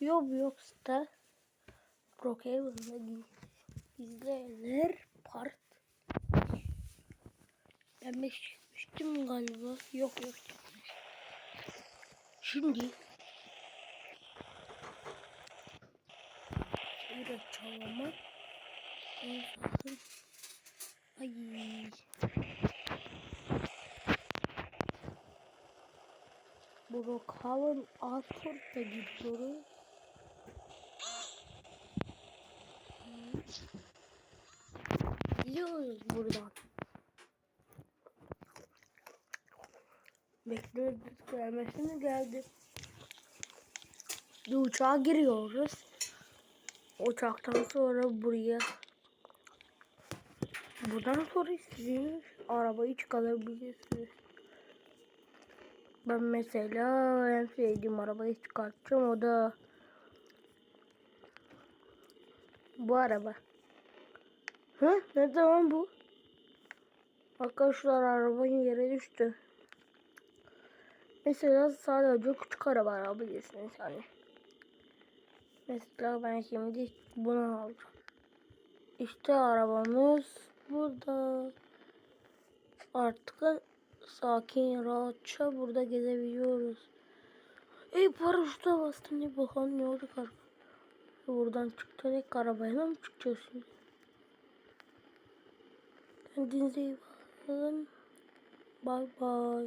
Yok yoksa Brookhaven'da izleyenler part. Ben beş çıkmıştım galiba. Yok yok çıkmış. Şimdi şöyle çalama. En son Ay. Brookhaven Arthur'da gidiyoruz. Gidiyoruz buradan. Bekliyoruz gelmesini geldi. Bir uçağa giriyoruz. Uçaktan sonra buraya Buradan sonra sizin arabayı çıkarabilirsiniz. Ben mesela en sevdiğim arabayı çıkartacağım. O da bu araba. Hı? Ne zaman bu? Arkadaşlar arabanın yere düştü. Mesela sadece küçük araba alabilirsiniz hani. Mesela ben şimdi bunu alacağım. İşte arabamız burada. Artık sakin rahatça burada gezebiliyoruz. Ey paraşüte bastım ne bakalım ne kar. Buradan çıktı ne arabayla mı çıkacağız şimdi? Kendinize iyi bakın. Bye bye.